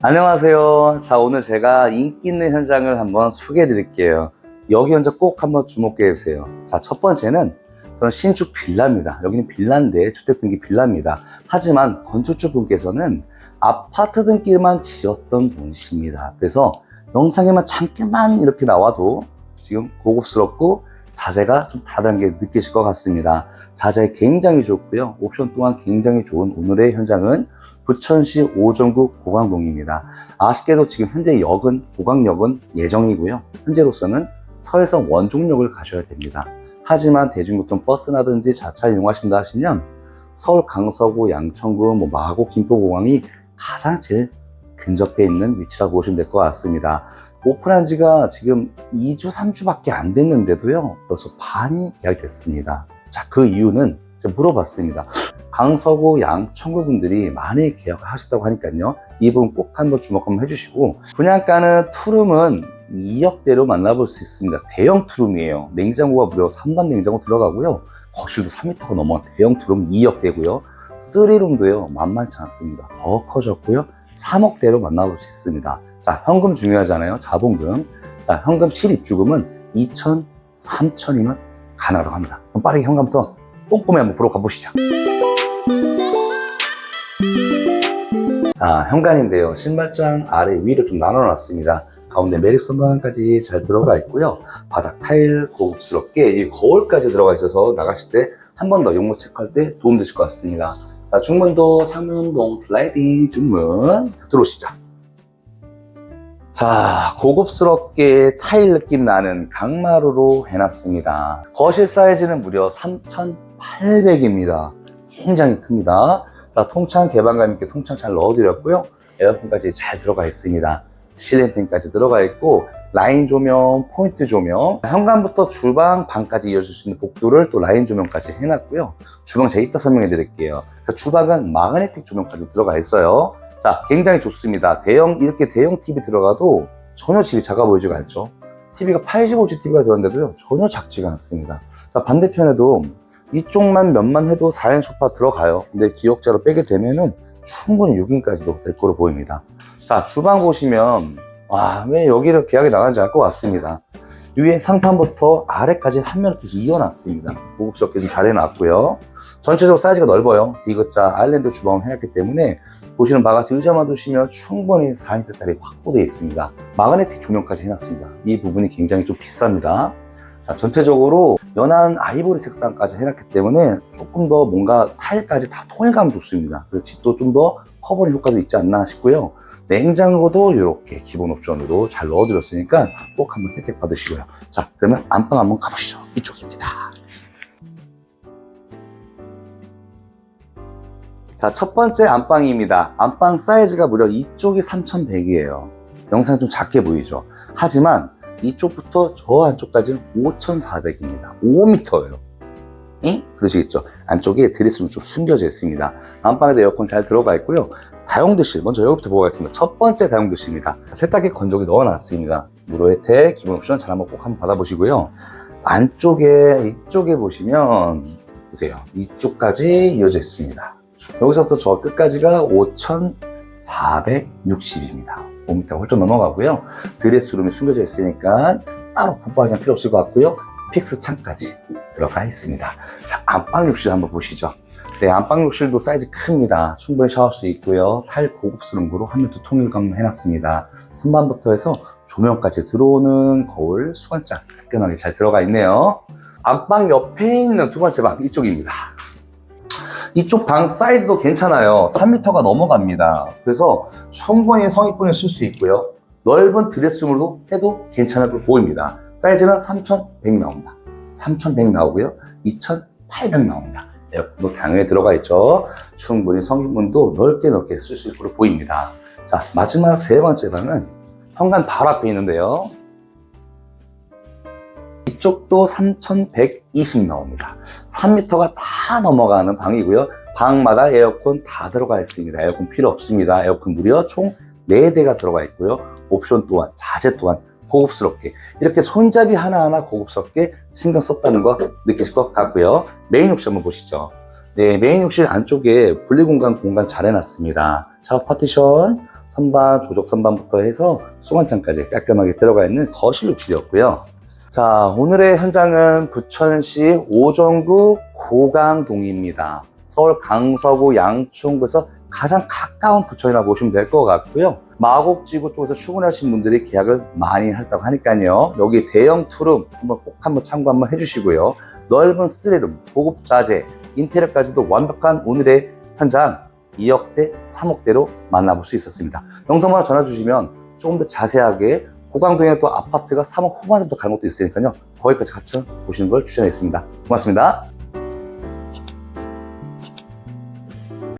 안녕하세요. 자, 오늘 제가 인기 있는 현장을 한번 소개해 드릴게요. 여기 현장 꼭 한번 주목해 주세요. 자, 첫 번째는 저는 신축 빌라입니다. 여기는 빌라인데 주택 등기 빌라입니다. 하지만 건축주 분께서는 아파트 등기만 지었던 분이십니다. 그래서 영상에만 잠깐만 이렇게 나와도 지금 고급스럽고 자재가 좀 다단계 느끼실 것 같습니다. 자재 굉장히 좋고요. 옵션 또한 굉장히 좋은 오늘의 현장은 부천시 오정구 고강동입니다. 아쉽게도 지금 현재 역은 고강역은 예정이고요. 현재로서는 서해선 원종역을 가셔야 됩니다. 하지만 대중교통 버스라든지 자차 이용하신다 하시면 서울 강서구, 양천구, 뭐 마고, 김포공항이 가장 제일 근접해 있는 위치라고 보시면 될 것 같습니다. 오픈한 지가 지금 2주, 3주밖에 안 됐는데도요. 벌써 반이 계약됐습니다. 자, 그 이유는 물어봤습니다. 강서구, 양천구 분들이 많이 계약을 하셨다고 하니까요. 이 부분 꼭 한번 주목 한번 해주시고 분양가는 투룸은 2억대로 만나볼 수 있습니다. 대형 투룸이에요. 냉장고가 무려 3단 냉장고 들어가고요. 거실도 3m가 넘어간 대형 투룸 2억대고요. 3룸도요. 만만치 않습니다. 더 커졌고요. 3억대로 만나볼 수 있습니다. 자, 현금 중요하잖아요. 자본금. 자, 현금 실입주금은 2천, 3천이면 가능하다고 합니다. 그럼 빠르게 현금부터 꼼꼼히 한번 보러 가보시죠. 자, 현관인데요. 신발장 아래 위로 좀 나눠놨습니다. 가운데 매립 선반까지 잘 들어가 있고요. 바닥 타일 고급스럽게 이 거울까지 들어가 있어서 나가실 때 한 번 더 용모 체크할 때 도움 되실 것 같습니다. 자, 중문도 상문동 슬라이딩 중문 들어오시죠. 자, 고급스럽게 타일 느낌 나는 강마루로 해놨습니다. 거실 사이즈는 무려 3,800입니다. 굉장히 큽니다. 자, 통창 개방감 있게 통창 잘 넣어드렸고요. 에어컨까지 잘 들어가 있습니다. 실린팬까지 들어가 있고 라인 조명, 포인트 조명, 현관부터 주방, 방까지 이어질 수 있는 복도를 또 라인 조명까지 해놨고요. 주방 제가 이따 설명해 드릴게요. 자, 주방은 마그네틱 조명까지 들어가 있어요. 자, 굉장히 좋습니다. 대형, 이렇게 대형 TV 들어가도 전혀 집이 작아 보이지가 않죠. TV가 85인치 TV가 들어갔는데도요, 전혀 작지가 않습니다. 자, 반대편에도 이쪽만 면만 해도 4인 소파 들어가요. 근데 기억자로 빼게 되면은 충분히 6인까지도 될 거로 보입니다. 자, 주방 보시면, 와, 왜 여기를 계약이 나간지 알 것 같습니다. 위에 상판부터 아래까지 한 면을 이어놨습니다. 고급스럽게 좀 잘 해놨고요. 전체적으로 사이즈가 넓어요. 디귿자 아일랜드 주방을 해놨기 때문에 보시는 바가 의자만 두시면 충분히 4인세짜리 확보되어 있습니다. 마그네틱 조명까지 해놨습니다. 이 부분이 굉장히 좀 비쌉니다. 자, 전체적으로 연한 아이보리 색상까지 해놨기 때문에 조금 더 뭔가 타일까지 다 통일감 좋습니다. 그래서 집도 좀 더 커버링 효과도 있지 않나 싶고요. 냉장고도 이렇게 기본 옵션으로 잘 넣어드렸으니까 꼭 한번 혜택 받으시고요. 자, 그러면 안방 한번 가보시죠. 이쪽입니다. 자, 첫 번째 안방입니다. 안방 사이즈가 무려 이쪽이 3100이에요. 영상 좀 작게 보이죠? 하지만 이쪽부터 저 안쪽까지는 5400입니다. 5m예요. 응? 그러시겠죠? 안쪽에 드레스룸 좀 숨겨져 있습니다. 안방에도 에어컨 잘 들어가 있고요. 다용도실, 먼저 여기부터 보고 가겠습니다. 첫 번째 다용도실입니다. 세탁기 건조기 넣어놨습니다. 무료 혜택, 기본 옵션 잘 한번 꼭 한번 받아보시고요. 안쪽에, 이쪽에 보시면, 보세요. 이쪽까지 이어져 있습니다. 여기서부터 저 끝까지가 5,460입니다. 5m 훌쩍 넘어가고요. 드레스룸이 숨겨져 있으니까 따로 붙박이는 필요 없을 것 같고요. 픽스 창까지 들어가 있습니다. 자, 안방 욕실 한번 보시죠. 네, 안방 욕실도 사이즈 큽니다. 충분히 샤워할 수 있고요. 타일 고급스러운 거로 화면도 통일감 해놨습니다. 선반부터 해서 조명까지 들어오는 거울, 수건장 깔끔하게 잘 들어가 있네요. 안방 옆에 있는 두 번째 방 이쪽입니다. 이쪽 방 사이즈도 괜찮아요. 3m가 넘어갑니다. 그래서 충분히 성인분이 쓸 수 있고요. 넓은 드레스룸으로 해도 괜찮아 보입니다. 사이즈는 3100 나옵니다. 3100 나오고요. 2800 나옵니다. 에어컨도 당연히 들어가 있죠. 충분히 성인분도 넓게 넓게 쓸 수 있을 거로 보입니다. 자, 마지막 세 번째 방은 현관 바로 앞에 있는데요. 이쪽도 3120 나옵니다. 3m가 다 넘어가는 방이고요. 방마다 에어컨 다 들어가 있습니다. 에어컨 필요 없습니다. 에어컨 무려 총 4대가 들어가 있고요. 옵션 또한, 자재 또한 고급스럽게 이렇게 손잡이 하나하나 고급스럽게 신경 썼다는 거 느끼실 것 같고요. 메인 옵션 한번 보시죠. 네, 메인 욕실 안쪽에 분리공간 공간 잘 해놨습니다. 샤워 파티션, 선반, 조적 선반부터 해서 수건장까지 깔끔하게 들어가 있는 거실 욕실이었고요. 자, 오늘의 현장은 부천시 오정구 고강동입니다. 서울 강서구 양충구에서 가장 가까운 부천이라고 보시면 될 것 같고요. 마곡지구 쪽에서 출근하신 분들이 계약을 많이 하셨다고 하니까요. 여기 대형 투룸 한번 꼭 한번 참고 한번 해주시고요. 넓은 쓰리룸, 고급 자재, 인테리어까지도 완벽한 오늘의 현장 2억대, 3억대로 만나볼 수 있었습니다. 영상만 전화 주시면 조금 더 자세하게 고강동에 또 아파트가 3억 후반부터 가는 것도 있으니까요. 거기까지 같이 보시는 걸 추천했습니다. 고맙습니다.